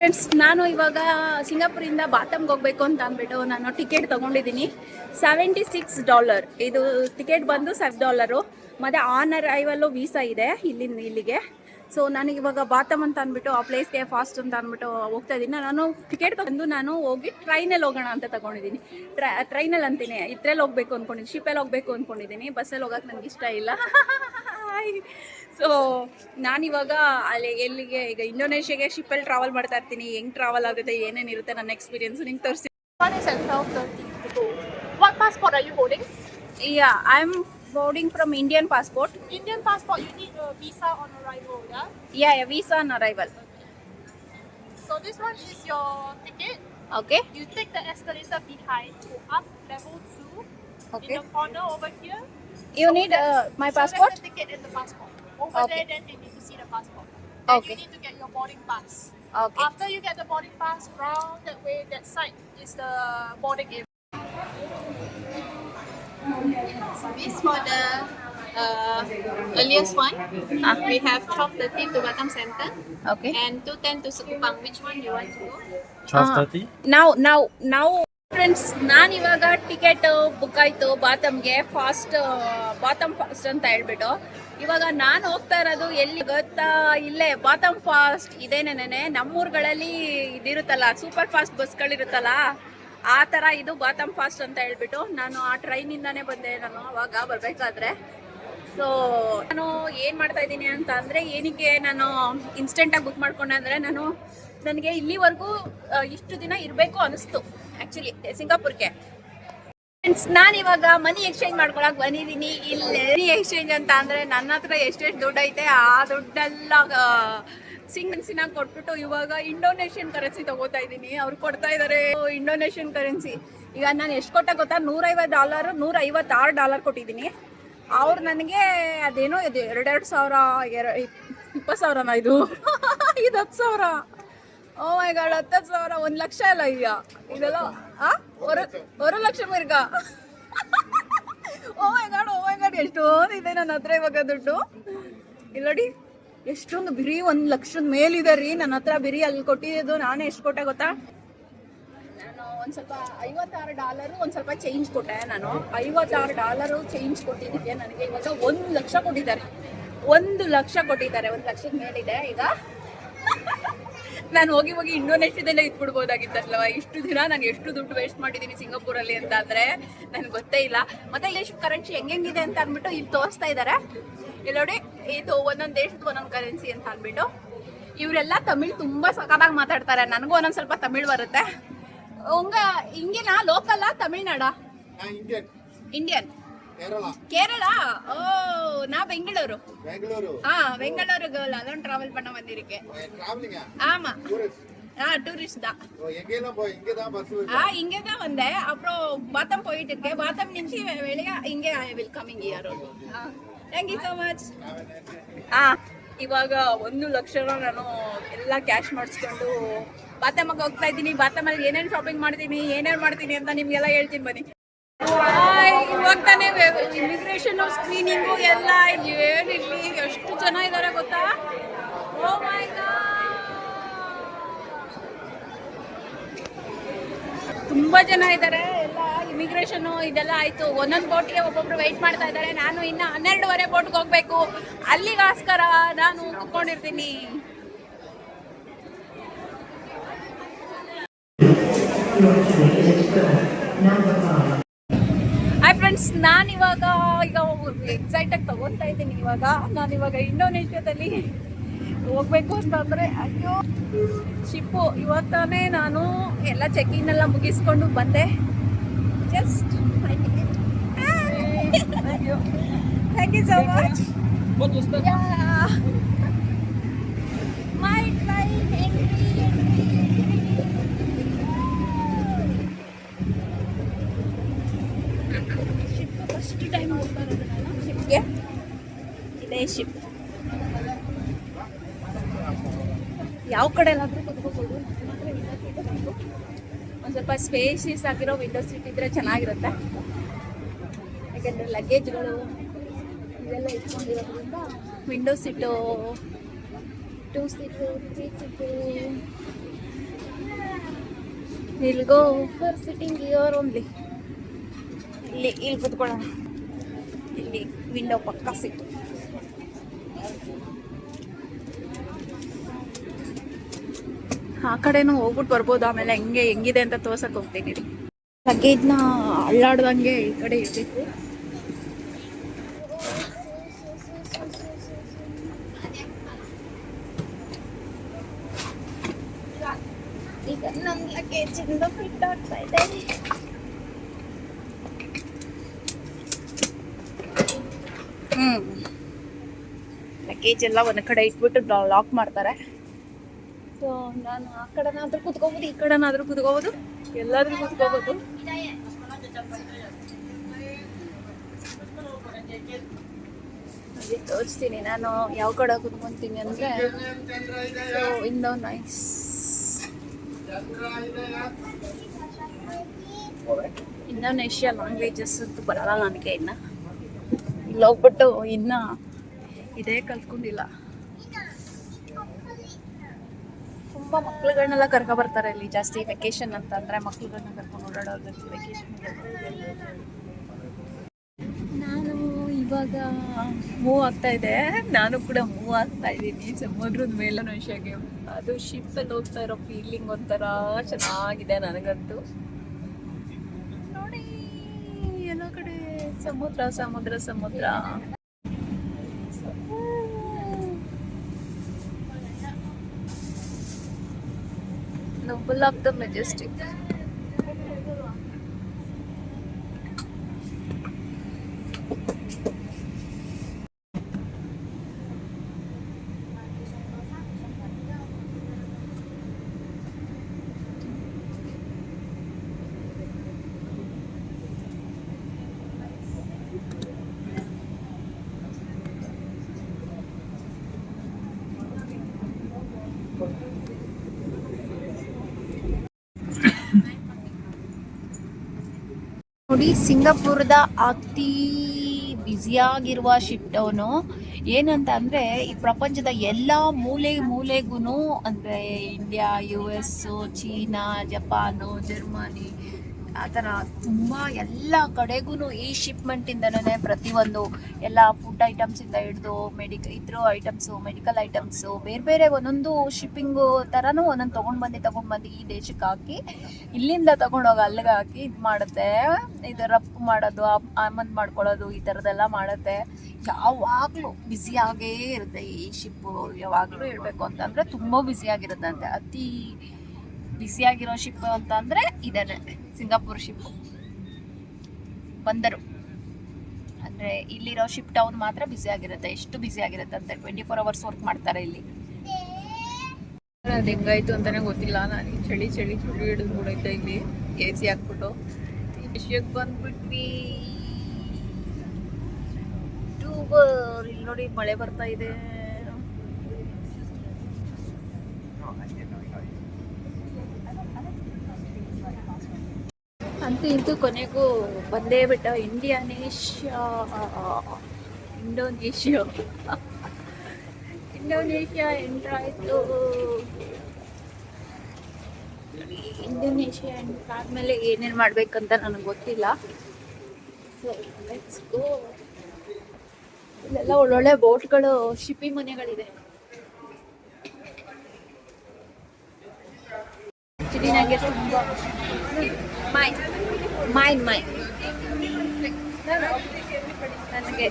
Friends ನಾನು ಇವಾಗ ಸಿಂಗಾಪುರಿಂದ ಬಾತಮ್ಗೆ ಹೋಗ್ಬೇಕು ಅಂತ ಅಂದ್ಬಿಟ್ಟು ನಾನು ಟಿಕೆಟ್ ತೊಗೊಂಡಿದ್ದೀನಿ. ಸೆವೆಂಟಿ ಸಿಕ್ಸ್ ಡಾಲರ್ ಇದು ಟಿಕೆಟ್ ಬಂದು ಸೆವೆನ್ ಡಾಲರು ಮತ್ತು ಆನ್ ಅರೈವಲ್ಲು ವೀಸಾ ಇದೆ ಇಲ್ಲಿಂದ ಇಲ್ಲಿಗೆ. ಸೊ ನನಗೆ ಇವಾಗ ಬಾತಮ್ ಅಂತ ಅಂದ್ಬಿಟ್ಟು, ಆ ಪ್ಲೇಸ್ಗೆ ಫಾಸ್ಟ್ ಅಂತ ಅಂದ್ಬಿಟ್ಟು ಹೋಗ್ತಾ ಇದ್ದೀನಿ. ನಾನು ಟಿಕೆಟ್ ಬಂದು ನಾನು ಹೋಗಿ ಟ್ರೈನಲ್ಲಿ ಹೋಗೋಣ ಅಂತ ತಗೊಂಡಿದ್ದೀನಿ. ಟ್ರೈ ಟ್ರೈನಲ್ಲಿ ಅಂತೀನಿ. ಇದ್ರಲ್ಲಿ ಹೋಗ್ಬೇಕು ಅಂದ್ಕೊಂಡಿದ್ದೀನಿ ಶಿಪ್ಪಲ್ಲಿ ಹೋಗ್ಬೇಕು ಅಂದ್ಕೊಂಡಿದ್ದೀನಿ ಬಸ್ಸಲ್ಲಿ ಹೋಗೋಕೆ ನನಗೆ ಇಷ್ಟ ಇಲ್ಲ. ಸೊ ನಾನಿವಾಗ ಅಲ್ಲಿ ಎಲ್ಲಿಗೆ ಈಗ ಇಂಡೋನೇಷ್ಯಾಗೆ ಶಿಪ್ಪಲ್ಲಿ ಟ್ರಾವೆಲ್ ಮಾಡ್ತಾ ಇರ್ತೀನಿ ಹೆಂಗೆ ಟ್ರಾವೆಲ್ ಆಗುತ್ತೆ ಏನೇನು ಇರುತ್ತೆ ನನ್ನ ಎಕ್ಸ್ಪೀರಿಯನ್ಸ್ ನಿಂಗೆ ತೋರಿಸಿ One is at 12.30 to go. What passport are you holding? Yeah I am boarding from Indian passport Indian passport, you need a visa on arrival, yeah? Yeah yeah visa on arrival So this one is your ticket. Okay You take the escalator behind to up level 2. Okay. In the corner over here. You need my show them passport the ticket and the passport. Over Okay. there, then they need to see the passport. Then Okay. you need to get your boarding pass. Okay After you get the boarding pass, round that way, that side is the boarding area. This for the uh, earliest one. We have 12.30 to Batam Center okay and 2.10 to Sukupang. Which one you want to go? Twelve thirty. ನಾವು ನಾವು ನಾವು friends ನಾನು ಇವಾಗ ticket book ಆಯಿತು ಬಾತಮ್ಗೆ fast ಬಾತಮ್ fast ಅಂತ ಹೇಳ್ಬಿಟ್ಟು ಇವಾಗ ನಾನು ಹೋಗ್ತಾ ಇರೋದು ಎಲ್ಲಿ ಗೊತ್ತಾ? ಇಲ್ಲೇ ಬಾತಮ್ ಫಾಸ್ಟ್ ಇದೇನೇನೆ ನಮ್ಮೂರುಗಳಲ್ಲಿ ಇದಿರುತ್ತಲ್ಲ ಸೂಪರ್ ಫಾಸ್ಟ್ ಬಸ್ಗಳಿರುತ್ತಲ್ಲ ಆ ಥರ ಇದು ಬಾತಮ್ ಫಾಸ್ಟ್ ಅಂತ ಹೇಳ್ಬಿಟ್ಟು ನಾನು ಆ ಟ್ರೈನಿಂದಾನೇ ಬಂದೆ ನಾನು ಅವಾಗ ಬರಬೇಕಾದ್ರೆ. ಸೊ ನಾನು ಏನು ಮಾಡ್ತಾ ಇದ್ದೀನಿ ಅಂತ ಅಂದರೆ ಏನಕ್ಕೆ ನಾನು ಇನ್ಸ್ಟೆಂಟಾಗಿ ಬುಕ್ ಮಾಡ್ಕೊಂಡೆ ಅಂದರೆ ನಾನು ನನಗೆ ಇಲ್ಲಿವರೆಗೂ ಇಷ್ಟು ದಿನ ಇರಬೇಕು ಅನಿಸ್ತು ಆ್ಯಕ್ಚುಲಿ ಸಿಂಗಾಪುರ್ಗೆ. ಫ್ರೆಂಡ್ಸ್ ನಾನು ಇವಾಗ ಮನಿ ಎಕ್ಸ್ಚೇಂಜ್ ಮಾಡ್ಕೊಳಕ್ ಬಂದಿದ್ದೀನಿ. ಇಲ್ಲಿ ಮನಿ ಎಕ್ಸ್ಚೇಂಜ್ ಅಂತ ಅಂದ್ರೆ ನನ್ನ ಹತ್ರ ಎಷ್ಟೆಷ್ಟು ದುಡ್ಡು ಐತೆ, ಆ ದುಡ್ಡೆಲ್ಲ ಸಿಂಗನ್ಸಿನ ಕೊಟ್ಬಿಟ್ಟು ಇವಾಗ ಇಂಡೋನೇಷಿಯನ್ ಕರೆನ್ಸಿ ತಗೋತಾ ಇದ್ದೀನಿ. ಅವ್ರು ಕೊಡ್ತಾ ಇದ್ದಾರೆ ಇಂಡೋನೇಷಿಯನ್ ಕರೆನ್ಸಿ ಈಗ ನಾನು ಎಷ್ಟು ಕೊಟ್ಟ ಗೊತ್ತಾ? ನೂರೈವತ್ತು ಡಾಲರ್ ನೂರ ಐವತ್ತಾರು ಡಾಲರ್ ಕೊಟ್ಟಿದ್ದೀನಿ. ಅವ್ರು ನನಗೆ ಅದೇನೋ ಇದು ಎರಡೆರಡು ಸಾವಿರ, ಎರ, ಇಪ್ಪತ್ತು ಸಾವಿರನ ಇದು? ಇದು ಹತ್ತು ಸಾವಿರ. ಓ ಮೈ ಗಾಡ್ ಹತ್ತು ಸಾವಿರ, ಒಂದು ಲಕ್ಷ ಅಲ್ಲ ಅಯ್ಯ ಇದೆಲ್ಲ, ಆ? ಹೊರ ಲಕ್ಷ ಮಿರ್ಗ. Oh oh my god oh oh my god ಎಷ್ಟೊಂದು ಇದೆ ನನ್ನ ಹತ್ರ ಇವಾಗ ದುಡ್ಡು. ಇಲ್ಲ ನೋಡಿ, ಎಷ್ಟೊಂದು ಬಿರಿ, ಒಂದು ಲಕ್ಷದ ಮೇಲಿದೆ ರೀ ನನ್ನ ಹತ್ರ ಬಿರಿ. ಅಲ್ಲಿ ಕೊಟ್ಟಿದ್ದು ನಾನೇ ಎಷ್ಟು ಕೊಟ್ಟೆ ಗೊತ್ತಾ? ಒಂದು ಸ್ವಲ್ಪ ಐವತ್ತಾರು ಡಾಲರು, ಒಂದು ಸ್ವಲ್ಪ ಚೇಂಜ್ ಕೊಟ್ಟೆ ನಾನು. ಐವತ್ತಾರು ಡಾಲರು ಚೇಂಜ್ ಕೊಟ್ಟಿದ್ದಕ್ಕೆ ನನಗೆ ಇವಾಗ ಒಂದು ಲಕ್ಷ ಕೊಟ್ಟಿದ್ದಾರೆ. ಒಂದು ಲಕ್ಷ ಕೊಟ್ಟಿದ್ದಾರೆ, ಒಂದು ಲಕ್ಷದ ಮೇಲಿದೆ ಈಗ. ನಾನು ಹೋಗಿ ಹೋಗಿ ಇಂಡೋನೇಷ್ಯಾದಲ್ಲೇ ಇದ್ಬಿಡ್ಬೋದಾಗಿತ್ತಲ್ವ ಇಷ್ಟು ದಿನ ನಾನು ಎಷ್ಟು ದುಡ್ಡು ವೇಸ್ಟ್ ಮಾಡಿದ್ದೀನಿ ಸಿಂಗಾಪುರಲ್ಲಿ ಅಂತ ಅಂದ್ರೆ ನನಗೆ ಗೊತ್ತೇ ಇಲ್ಲ. ಮತ್ತೆ ಇಲ್ಲಿ ಕರೆನ್ಸಿ ಹೆಂಗೆಂಗಿದೆ ಅಂತ ಅಂದ್ಬಿಟ್ಟು ಇಲ್ಲಿ ತೋರಿಸ್ತಾ ಇದ್ದಾರೆ ಇಲ್ಲಿ ನೋಡಿ ಇದು ಒಂದೊಂದು ದೇಶದ ಒಂದೊಂದು ಕರೆನ್ಸಿ ಅಂತ ಅಂದ್ಬಿಟ್ಟು. ಇವರೆಲ್ಲ ತಮಿಳ್ ತುಂಬಾ ಸಖತ್ತಾಗಿ ಮಾತಾಡ್ತಾರೆ. ನನಗೂ ಒಂದೊಂದು ಸ್ವಲ್ಪ ತಮಿಳ್ ಬರುತ್ತೆ. ಉಂಗ ಹಿಂಗಿನ? ಲೋಕಲ್ಲ ತಮಿಳ್ನಾಡ? ಇಂಡಿಯನ್ ಇಂಡಿಯನ್ ಕೇರಳ ಕೇರಳ ಓ ನಾ ಬೆಂಗಳೂರು பெங்களூரு ஆ பெங்களூரு கேர்ள் அதான் டிராவல் பண்ண வந்திருக்கேன் டிராவலிங்கா ஆமா டூரிஸ்ட் ஆ டூரிஸ்ட் தான் எங்கெல்லாம் போய் இங்கே தான் பஸ் ஆ இங்கே தான் வந்தேன் அப்புறம் பாத்தம் போயிட்டு இருக்கேன் பாத்தம் நினைச்சு வெளியே இங்கே I will coming year thank you so much ಆ ಇವಾಗ ಒಂದು ಲಕ್ಷನ ನಾನು ಎಲ್ಲ ಕ್ಯಾಶ್ ಮಾಡಿಸ್ಕೊಂಡು ಬಾತಮ್ಮಗೆ ಹೋಗ್ತಾ ಇದ್ದೀನಿ ಬಾತಮಲ್ಲಿ ಏನೇನು ಶಾಪಿಂಗ್ ಮಾಡ್ತೀನಿ ಏನೇನು ಮಾಡ್ತೀನಿ ಅಂತ ನಿಮ್ಗೆಲ್ಲ ಹೇಳ್ತೀನಿ ಬನ್ನಿ ಹಾಯ್, ಇವಾಗ ತಾನೇ ಇಮಿಗ್ರೇಷನ್ ಸ್ಕ್ರೀನಿಂಗು ಎಲ್ಲ ಏನಿರ್ಲಿ ಎಷ್ಟು ಜನ ಇದ್ದಾರೆ ಗೊತ್ತಾ? Oh ಓ ಮೈ ತುಂಬಾ ಜನ ಇದ್ದಾರೆ ಎಲ್ಲ ಇಮಿಗ್ರೇಷನ್ ಇದೆಲ್ಲ ಆಯ್ತು. ಒಂದೊಂದು ಬೋಟ್ಗೆ ಒಬ್ಬೊಬ್ರು ವೆಯ್ಟ್ ಮಾಡ್ತಾ ಇದ್ದಾರೆ ನಾನು ಇನ್ನ ಹನ್ನೆರಡುವರೆ ಬೋಟ್ಗೆ ಹೋಗ್ಬೇಕು. ಅಲ್ಲಿಗೋಸ್ಕರ ನಾನು ಕುತ್ಕೊಂಡಿರ್ತೀನಿ. ಫ್ರೆಂಡ್ಸ್ ನಾನು ಇವಾಗ ಈಗ ಎಕ್ಸೈಟ್ ಆಗಿ ತಗೊಂತಾ ಇದ್ದೀನಿ ಇವಾಗ. ನಾನು ಇವಾಗ ಇಂಡೋನೇಷ್ಯಾದಲ್ಲಿ ಹೋಗ್ಬೇಕು ಅಂತಂದ್ರೆ ಅಯ್ಯೋ ಶಿಪ್ಪು ಇವತ್ತಾನೇ ನಾನು ಎಲ್ಲ ಚೆಕಿಂಗ್ ಎಲ್ಲ ಮುಗಿಸ್ಕೊಂಡು ಬಂದೆ. Just thank you so much my train ship ಯಾವ ಕಡೆ ಒಂದ್ ಒಂದು ಸ್ವಲ್ಪ ಸ್ಪೇಸಿಯಸ್ ಆಗಿರೋ ವಿಂಡೋ ಸೀಟ್ ಇದ್ರೆ ಚೆನ್ನಾಗಿರುತ್ತೆ. ಯಾಕೆಂದರೆ ಲಗೇಜ್ಗಳು ಇವೆಲ್ಲ ಇಟ್ಕೊಂಡಿರೋದ್ರಿಂದ window seat two seat three seat ನಿಲ್ಗೋ for sitting here only ಇಲ್ಲಿ ಇಲ್ಲಿ ಕುತ್ಕೊಳ್ಳೋಣ. ಇಲ್ಲಿ ವಿಂಡೋ ಪಕ್ಕ ಸಿಟ್ಟು ಆ ಕಡೆನೂ ಹೋಗ್ಬಿಟ್ಟು ಬರ್ಬೋದು. ಆಮೇಲೆ ಹೆಂಗೆ ಹೆಂಗಿದೆ ಅಂತ ತೋರ್ಸಕ್ ಹೋಗ್ತೀನಿ ಲಗೇಜ್ನ ಅಳ್ಳಾಡ್ದಂಗೆ ಈ ಕಡೆ ಇರ್ಬೇಕು. ಈಗ ನನ್ನ ಲಗೇಜಿಂದ ಫಿಟ್ ಆಗ್ತಾ ಇದೆ. ಲಗೇಜ್ ಎಲ್ಲ ಒಂದ್ ಕಡೆ ಇಟ್ಬಿಟ್ಟು ಲಾಕ್ ಮಾಡ್ತಾರೆ. ಸೊ ನಾನು ಆ ಕಡೆನಾದ್ರೂ ಕುತ್ಕೋಬೋದು, ಈ ಕಡೆನಾದ್ರೂ ಕುತ್ಕೋಬೋದು, ಎಲ್ಲಾದ್ರೂ ಕುತ್ಕೋಬೋದು. ಅದೇ ತೋರಿಸ್ತೀನಿ, ನಾನು ಯಾವ ಕಡೆ ಕುತ್ಕೊಂತೀನಿ ಅಂದ್ರೆ ನೈಸ್ ಇಂಡೋನೇಷ್ಯಾ ಲ್ಯಾಂಗ್ವೇಜಸ್ ಅಂತೂ ಬರಲ್ಲ ನನಗೆ ಇನ್ನ. ಇಲ್ಲಿ ಹೋಗ್ಬಿಟ್ಟು ಇನ್ನ ಇದೇ ಕಲ್ತ್ಕೊಂಡಿಲ್ಲ. ತುಂಬ ಮಕ್ಳುಗಳನ್ನೆಲ್ಲ ಕರ್ಕೊ ಬರ್ತಾರೆ ಇಲ್ಲಿ ಜಾಸ್ತಿ ವೆಕೇಶನ್ ಅಂತ ಅಂದ್ರೆ ಮಕ್ಳುಗಳನ್ನ ಕರ್ಕೊಂಡು ಓಡಾಡೋದು ವೆಕೇಶನ್ ನಾನು ಇವಾಗ ಮೂವ್ ಆಗ್ತಾ ಇದೆ. ನಾನು ಕೂಡ ಮೂವ್ ಆಗ್ತಾ ಇದ್ದೀನಿ. ಸಮುದ್ರದ ಮೇಲನೋಷಿಯಾಗೆ ಅದು ಶಿಪ್ಪಲ್ಲಿ ಹೋಗ್ತಾ ಇರೋ ಫೀಲಿಂಗ್ ಒಂಥರ ಚೆನ್ನಾಗಿದೆ ನನಗಂತೂ. ನೋಡಿ ಎಲ್ಲ ಕಡೆ ಸಮುದ್ರ ಸಮುದ್ರ ಸಮುದ್ರ. Pull up the majestic. ನೋಡಿ ಸಿಂಗಾಪುರದ ಅತಿ ಬ್ಯುಸಿಯಾಗಿರುವ ಶಿಪ್ ಟೌನು ಏನಂತ ಅಂದರೆ ಈ ಪ್ರಪಂಚದ ಎಲ್ಲ ಮೂಲೆ ಮೂಲೆಗೂ ಅಂದರೆ India U S China Japan Germany ಆ ಥರ ತುಂಬ ಎಲ್ಲ ಕಡೆಗೂ ಈ ಶಿಪ್ಮೆಂಟಿಂದನೇ ಪ್ರತಿಯೊಂದು ಎಲ್ಲ ಫುಡ್ ಐಟಮ್ಸಿಂದ ಹಿಡಿದು ಮೆಡಿಕ ಇದ್ರು ಐಟಮ್ಸು ಮೆಡಿಕಲ್ ಐಟಮ್ಸು ಬೇರೆ ಬೇರೆ ಒಂದೊಂದು ಶಿಪ್ಪಿಂಗು ಥರನೂ ಒಂದೊಂದು ತೊಗೊಂಡು ಬಂದು ತೊಗೊಂಡು ಬಂದು ಈ ದೇಶಕ್ಕೆ ಹಾಕಿ, ಇಲ್ಲಿಂದ ತಗೊಂಡೋಗಿ ಅಲ್ಲಿಗೆ ಹಾಕಿ ಇದು ಮಾಡುತ್ತೆ. ಇದು ರಫ್ತು ಮಾಡೋದು ಆಮಂದ್ ಮಾಡ್ಕೊಳ್ಳೋದು, ಈ ಥರದ್ದೆಲ್ಲ ಮಾಡುತ್ತೆ. ಯಾವಾಗಲೂ ಬ್ಯುಸಿಯಾಗೇ ಇರುತ್ತೆ ಈ ಶಿಪ್ಪು ಯಾವಾಗಲೂ ಹೇಳಬೇಕು ಅಂತಂದರೆ ತುಂಬ ಬ್ಯುಸಿಯಾಗಿರುತ್ತಂತೆ ಅತಿ ಬಿಸಿಯಾಗಿರೋ ಶಿಪ್ ಅಂತಂದರೆ ಇದೇನೆ ಸಿಂಗಾಪುರ್ ಶಿಪ್ ಬಂದರು. ಅಂದರೆ ಇಲ್ಲಿರೋ ಶಿಪ್ ಟೌನ್ ಮಾತ್ರ ಬಿಸಿಯಾಗಿರುತ್ತೆ ಎಷ್ಟು ಬಿಸಿಯಾಗಿರುತ್ತೆ ಅಂತ ಟ್ವೆಂಟಿ ಫೋರ್ ಅವರ್ಸ್ ವರ್ಕ್ ಮಾಡ್ತಾರೆ ಇಲ್ಲಿ. ಅದು ಹೆಂಗಾಯ್ತು ಅಂತಾನೆ ಗೊತ್ತಿಲ್ಲ, ನಾನು ಚಳಿ ಚಳಿ ಚಳಿ ಹಿಡಿದು ಬಿಡೈತೆ ಇಲ್ಲಿ ಎ ಸಿ ಹಾಕ್ಬಿಟ್ಟು. ವಿಷಯಕ್ಕೆ ಬಂದ್ಬಿಟ್ವಿ. ಟೂಬರ್ ಇಲ್ಲಿ ನೋಡಿ ಮಳೆ ಬರ್ತಾ ಇದೆ. ಅಂತೂ ಇಂತೂ ಕೊನೆಗೂ ಬಂದೇ ಬಿಟ್ಟ ಇಂಡಿಯಾನೇಷ್ಯಾ ಇಂಡೋನೇಷ್ಯಾ ಇಂಡೋನೇಷ್ಯಾ ಎಂಟ್ರಾಯ್ತು. ಇಂಡೋನೇಷ್ಯಾ ಎಂಟ್ರ್ ಆದಮೇಲೆ ಏನೇನು ಮಾಡ್ಬೇಕಂತ ನನಗೆ ಗೊತ್ತಿಲ್ಲ. ಸೊ ಲೆಟ್ಸ್ ಗೋ ಇಲ್ಲೆಲ್ಲ ಒಳ್ಳೊಳ್ಳೆ ಬೋಟ್ಗಳು ಶಿಪ್ಪಿಂಗ್ ಮನೆಗಳಿದೆ. ಚಿಡಿನಾಗೆ ತುಂಬ ಮೈನ್ ಮೈನ್ ಮೈನ್ ನನಗೆ